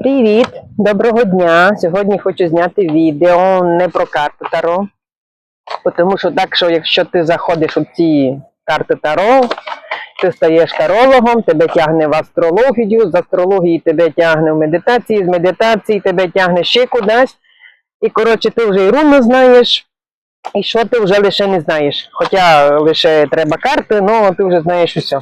Привіт, доброго дня. Сьогодні хочу зняти відео не про карту Таро. Тому що так, що якщо ти заходиш у ці карти Таро, ти стаєш тарологом, тебе тягне в астрологію, з астрології тебе тягне в медитації, з медитації тебе тягне ще кудись. І коротше, ти вже і руну знаєш, і що ти вже лише не знаєш. Хоча лише треба карти, але ти вже знаєш усе.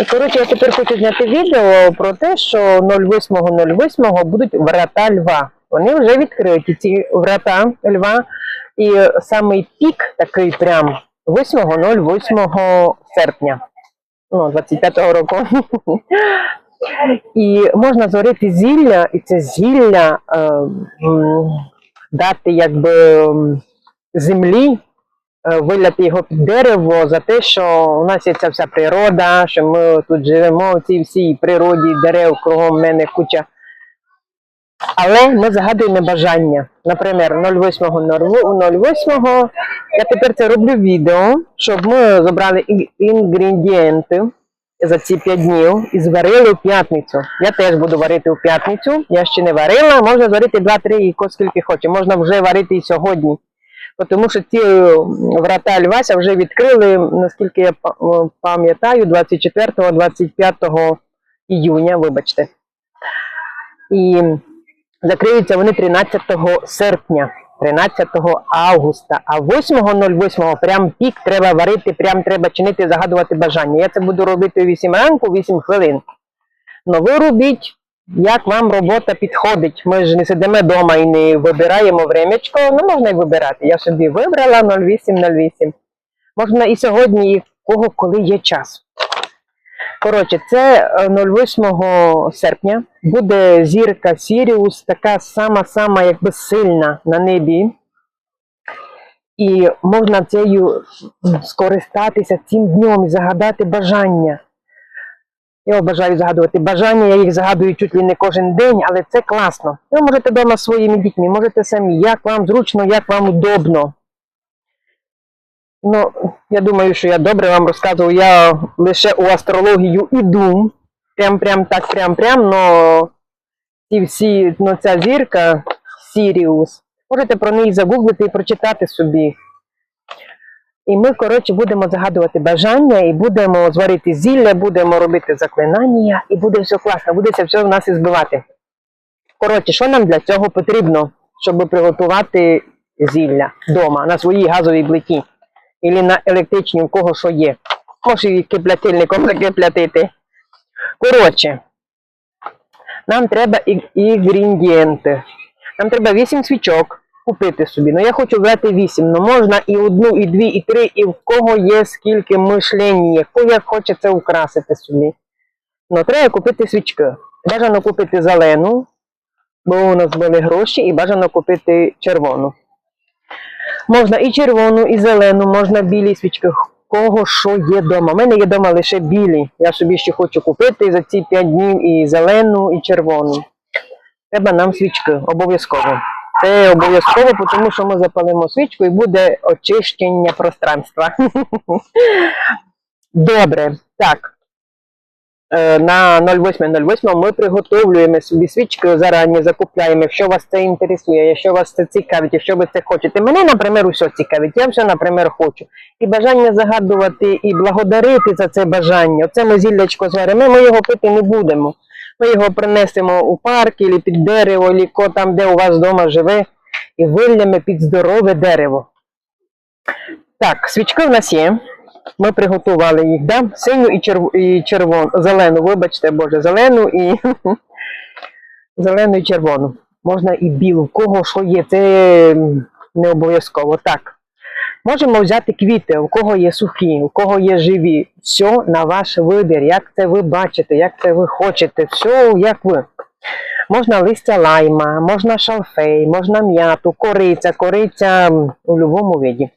І коротше, я тепер хочу зняти відео про те, що 08.08 будуть врата льва. Вони вже відкриті, ці врата льва. І самий пік такий прям 8.08 серпня, ну, 25-го року. І можна зварити зілля, і це зілля е, дати якби землі, е, виляти його під дерево за те, що у нас є ця вся природа, що ми тут живемо в цій всій природі, дерев кругом мене куча. Але ми загадуємо бажання. Наприклад, 08.08 я тепер це роблю відео, щоб ми забрали ін- інгредієнти за ці 5 днів і зварили в п'ятницю. Я теж буду варити в п'ятницю. Я ще не варила, можна зварити 2-3 і скільки хоче. Можна вже варити і сьогодні. Бо Тому що ті е, врата Львася вже відкрили, наскільки я пам'ятаю, 24-25 іюня, вибачте. І закриються вони 13 серпня, 13 августа, а 8.08 прям пік треба варити, прям треба чинити, загадувати бажання. Я це буду робити о 8 ранку, 8 хвилин. Ну ви робіть, як вам робота підходить. Ми ж не сидимо вдома і не вибираємо времечко, ну можна і вибирати. Я собі вибрала 08.08. Можна і сьогодні, і в кого коли є час. Коротше, це е, 08 серпня буде зірка Сіріус, така сама-сама якби сильна на небі. І можна цією скористатися цим днем і загадати бажання. Я бажаю загадувати бажання, я їх загадую чуть ли не кожен день, але це класно. Ви можете вдома своїми дітьми, можете самі, як вам зручно, як вам удобно. Ну, я думаю, що я добре вам розказую. Я лише у астрологію іду. Прям, прям так, прям, прям, но ці всі, ну ця зірка Сіріус. Можете про неї загуглити і прочитати собі. І ми, коротше, будемо загадувати бажання, і будемо зварити зілля, будемо робити заклинання, і буде все класно, буде все в нас і збивати. Коротше, що нам для цього потрібно, щоб приготувати зілля вдома на своїй газовій плиті? Ілі на електричній, у кого що є. Може і киплятильником закиплятити. Коротше, нам треба інгредієнти. Нам треба 8 свічок купити собі. Ну я хочу взяти 8. Ну можна і одну, і дві, і три, і в кого є скільки мишлення, кого як хоче це украсити собі. Ну треба купити свічки. Бажано купити зелену, бо у нас були гроші, і бажано купити червону. Можна і червону, і зелену, можна білі свічки. Кого що є вдома. У мене є вдома лише білі. Я собі ще хочу купити за ці 5 днів і зелену, і червону. Треба нам свічки, обов'язково. Це обов'язково, тому що ми запалимо свічку і буде очищення пространства. Добре, так. Е, На 08.08 ми приготовлюємо собі свічки зарані, закупляємо, якщо вас це інтересує, якщо вас це цікавить, якщо ви це хочете. Мене, наприклад, усе цікавить, я все, наприклад, хочу. І бажання загадувати, і благодарити за це бажання. Оце ми зіллячко зваримо, ми його пити не будемо. Ми його принесемо у парк, або під дерево, або там, де у вас вдома живе, і вилляємо під здорове дерево. Так, свічки в нас є. Ми приготували їх, да? синю і, черв... і червону, зелену, вибачте, Боже, зелену і зелену і червону. Можна і білу, в кого що є, це не обов'язково. Так. Можемо взяти квіти, у кого є сухі, у кого є живі. Все на ваш вибір, як це ви бачите, як це ви хочете, все як ви. Можна листя лайма, можна шалфей, можна м'яту, кориця, кориця у будь-якому виді.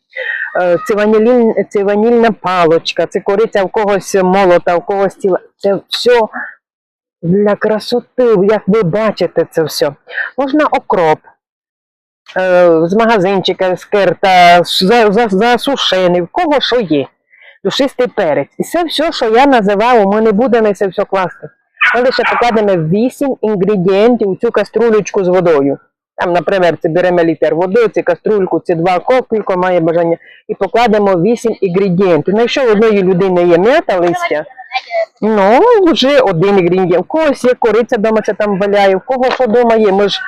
Е, Це, ванілін, це ванільна палочка, це кориця в когось молота, в когось тіла. Це все для красоти, як ви бачите це все. Можна окроп з магазинчика, з керта, за- за- засушений, в кого що є. Душистий перець. І це все, що я називаю, ми не будемо це все класти. Ми лише покладемо 8 інгредієнтів у цю каструлечку з водою. Там, наприклад, це беремо літр води, це каструльку, це два кілько має бажання, і покладемо 8 інгредієнтів. Ну, якщо в одної людини є мета листя, ну, вже один інгредієнт. У когось є кориця вдома, це там валяє, у кого що вдома є. Ми ж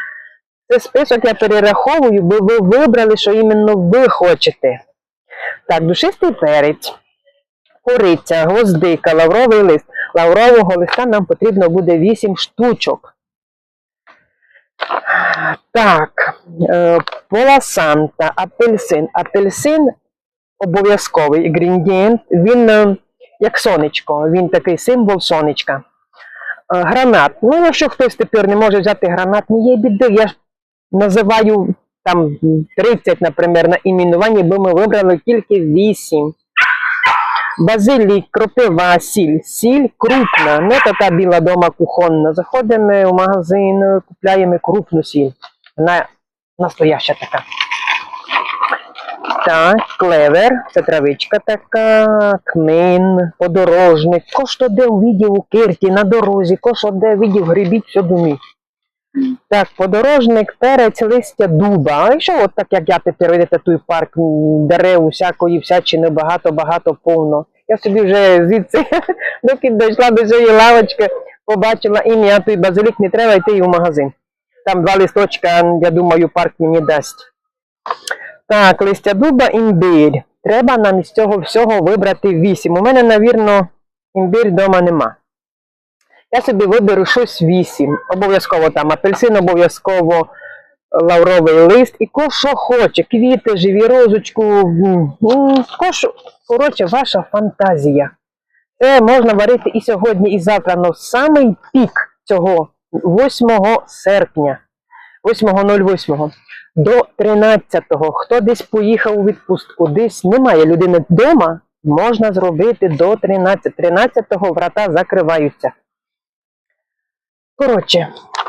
це список я перераховую, бо ви вибрали, що іменно ви хочете. Так, душистий перець, кориця, гвоздика, лавровий лист. Лаврового листа нам потрібно буде 8 штучок. Так, е, пола санта, апельсин. Апельсин обов'язковий інгредієнт. Він е, як сонечко, він такий символ сонечка. Е, Гранат. Ну, якщо хтось тепер не може взяти гранат, не є біди. Я ж називаю там 30, наприклад, на іменування, бо ми вибрали тільки 8. Базилік, кропива, сіль. Сіль крупна, не така біла дома кухонна. Заходимо в магазин, купляємо крупну сіль. Вона настояща така. Так, клевер, це травичка така, кмин, подорожник, ко що де увидів у кирті, на дорозі, ко що де видів, грибіть все думі. Так, подорожник, перець, листя дуба. А якщо от так, як я тепер видите, той парк дерев, усякої всячини багато-багато повно. Я собі вже звідси, доки дійшла до цієї лавочки, побачила ім'я, той базилік не треба йти і в магазин. Там два листочка, я думаю, парк мені дасть. Так, листя дуба, імбир. Треба нам із цього всього вибрати вісім. У мене, навірно, імбир вдома нема. Я собі виберу щось вісім. Обов'язково там апельсин, обов'язково лавровий лист і що хоче. Квіти, живі розочку. м, м, ко що. Коротше, ваша фантазія. Це можна варити і сьогодні, і завтра. Но самий пік цього 8 серпня, 8.08 до 13-го. Хто десь поїхав у відпустку, десь немає людини вдома, можна зробити до 13. 13-го врата закриваються. Коротше,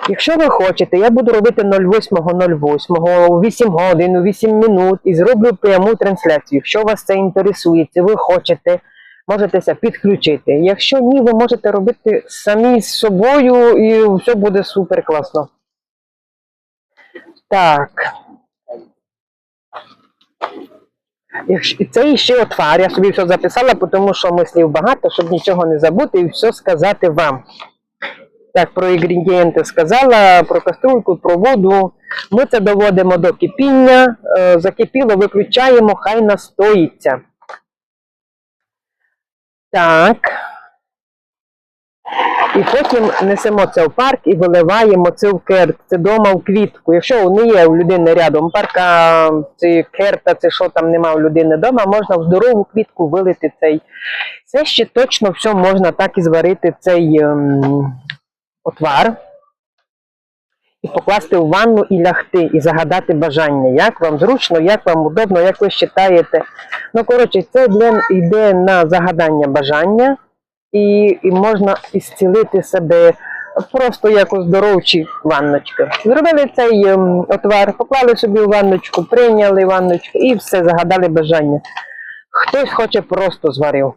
якщо ви хочете, я буду робити 08.08 у 8 годин, у 8 минут і зроблю пряму трансляцію. Якщо вас це інтересує, це ви хочете, можете це підключити. Якщо ні, ви можете робити самі з собою і все буде супер класно. Так. Це ще отвар, я собі все записала, тому що мислів багато, щоб нічого не забути і все сказати вам. Так, про інгредієнти сказала, про каструльку, про воду. Ми це доводимо до кипіння, е, закипіло, виключаємо, хай настоїться. Так. І потім несемо це в парк і виливаємо це в керт. Це дома в квітку. Якщо не є у людини рядом парка, це керта, це що там нема у людини вдома, можна в здорову квітку вилити цей. Це ще точно все можна так і зварити цей ем, отвар. І покласти в ванну і лягти, і загадати бажання. Як вам зручно, як вам удобно, як ви вважаєте. Ну, коротше, це для, йде на загадання бажання і, і можна ісцілити себе просто як оздоровчі ванночки. Зробили цей ем, отвар, поклали собі в ванночку, прийняли ванночку і все, загадали бажання. Хтось хоче просто зварив,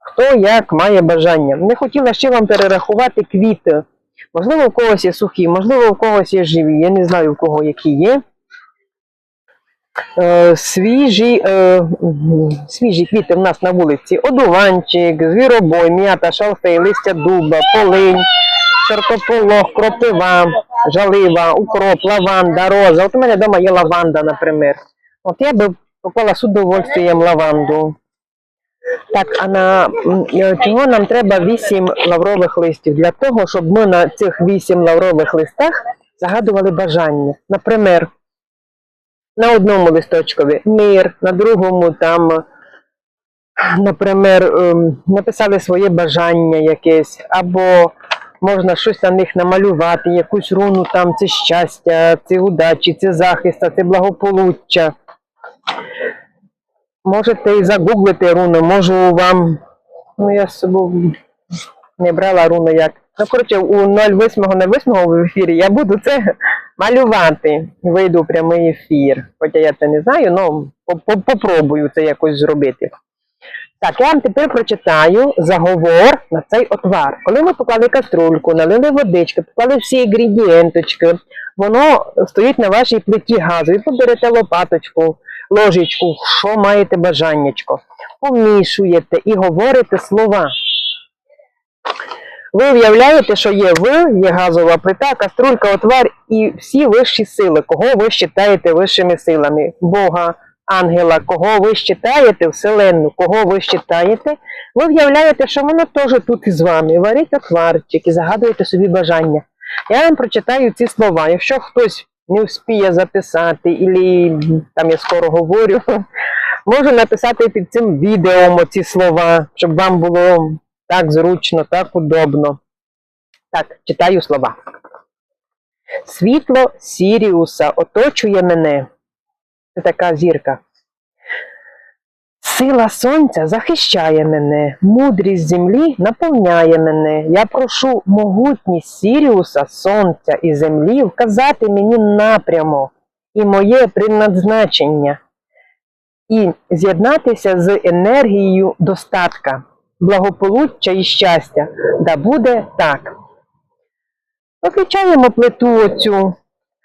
хто як має бажання. Не хотіла ще вам перерахувати квіти. Можливо, у когось є сухі, можливо, у когось є живі. Я не знаю, у кого які є. Е, свіжі, е, свіжі квіти в нас на вулиці. Одуванчик, звіробой, м'ята, шалфей, листя дуба, полинь, чортополох, кропива, жалива, укроп, лаванда, роза. От у мене вдома є лаванда, наприклад. От я би поклала з удовольствием лаванду. Так, а на е, чого нам треба 8 лаврових листів? Для того, щоб ми на цих 8 лаврових листах загадували бажання. Наприклад, на одному листочкові мир, на другому там, наприклад, ем, написали своє бажання якесь, або можна щось на них намалювати, якусь руну там, це щастя, це удачі, це захист, це благополуччя. Можете і загуглити руну, можу вам. Ну, я з собою не брала руну як. Ну, коротше, у 08.08 в ефірі я буду це малювати. Вийду в прямий ефір. Хоча я це не знаю, але попробую це якось зробити. Так, я вам тепер прочитаю заговор на цей отвар. Коли ми поклали каструльку, налили водички, поклали всі інгредієнточки, воно стоїть на вашій плиті газу, і поберете лопаточку, ложечку, що маєте бажаннячко. Помішуєте і говорите слова. Ви уявляєте, що є ви, є газова плита, каструлька, отвар і всі вищі сили, кого ви вважаєте вищими силами? Бога, ангела, кого ви вважаєте, Вселенну, кого ви вважаєте, ви уявляєте, що воно теж тут із вами. Варіть отварчик і загадуєте собі бажання. Я вам прочитаю ці слова. Якщо хтось не вспіє записати, і там я скоро говорю, можу написати під цим відео ці слова, щоб вам було так зручно, так удобно. Так, читаю слова. Світло Сіріуса оточує мене. Це така зірка. Сила сонця захищає мене, мудрість землі наповняє мене. Я прошу могутність Сіріуса, сонця і землі вказати мені напрямок і моє предназначення, і з'єднатися з енергією достатка, благополуччя і щастя. Да буде так. Виключаємо плиту оцю,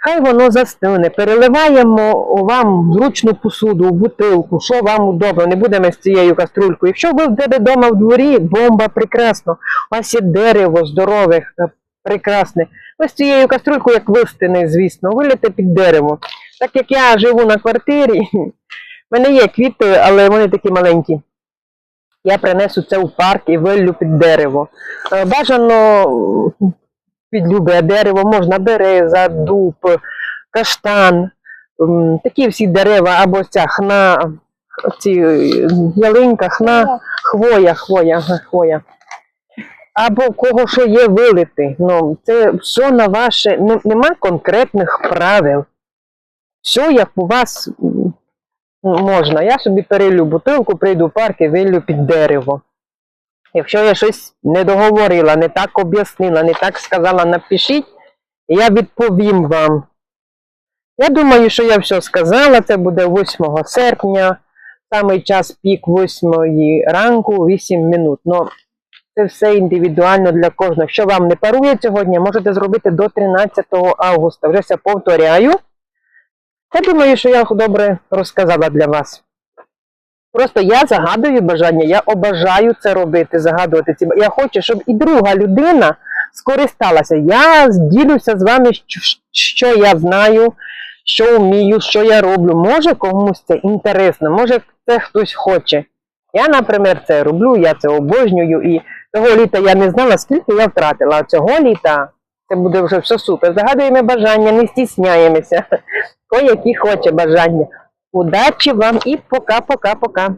хай воно застине, переливаємо вам в зручну посуду, в бутилку, що вам удобно, не будемо з цією каструлькою. Якщо ви в вдома в дворі, бомба прекрасно, у вас є дерево здорове, е, прекрасне. Ви з цією каструлькою, як вистини, звісно, виліте під дерево. Так як я живу на квартирі, в мене є квіти, але вони такі маленькі. Я принесу це в парк і виллю під дерево. Е, Бажано під любе дерево, можна береза, дуб, каштан, такі всі дерева, або ця хна, ці е, ялинка, хна, хвоя, хвоя, хвоя. Або кого що є вилити. Ну, це все на ваше, ну, нема конкретних правил. Все, як у вас можна. Я собі перелю бутилку, прийду в парк і вилю під дерево. Якщо я щось не договорила, не так об'яснила, не так сказала, напишіть, я відповім вам. Я думаю, що я все сказала. Це буде 8 серпня, самий час пік 8 ранку, 8 минут. Ну, це все індивідуально для кожного. Якщо вам не парує сьогодні, можете зробити до 13 августа. Вже все повторяю. Я думаю, що я добре розказала для вас. Просто я загадую бажання, я обажаю це робити, загадувати ці. Я хочу, щоб і друга людина скористалася. Я ділюся з вами, що я знаю, що вмію, що я роблю. Може комусь це інтересно, може це хтось хоче. Я, наприклад, це роблю, я це обожнюю, і того літа я не знала, скільки я втратила. А цього літа це буде вже все супер. Загадуємо бажання, не стісняємося. Хто які хоче бажання. Удачі вам и пока-пока-пока.